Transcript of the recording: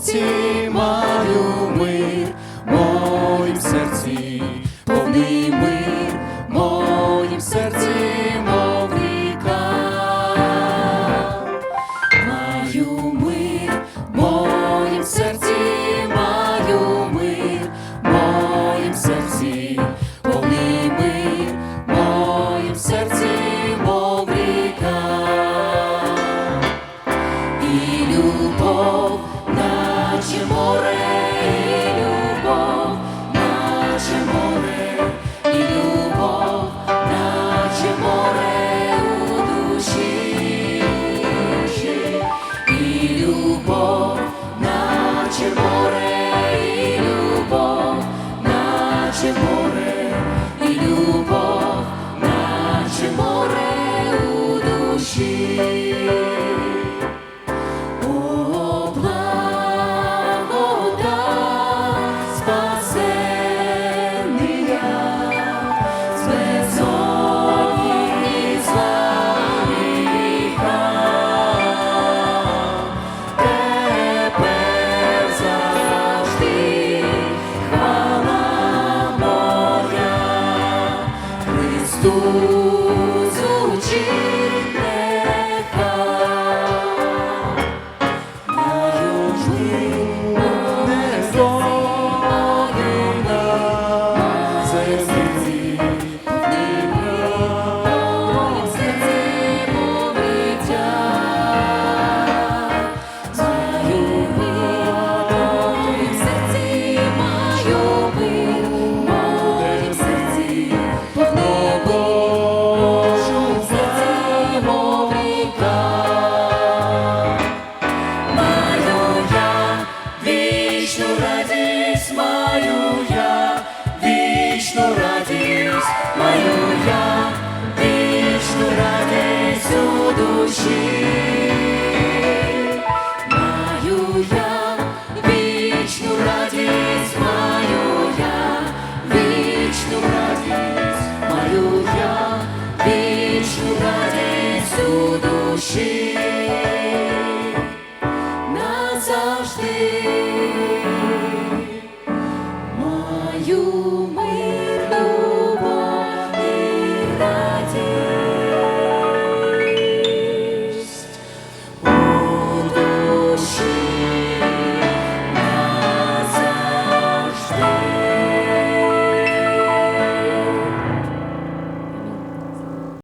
серці маю мир, в серці повний мир. Христу звучить. радість маю я, вічну радість маю я, вічну радість у душі, я, вічну радість маю я, вічну радість маю я, вічну радість у душі.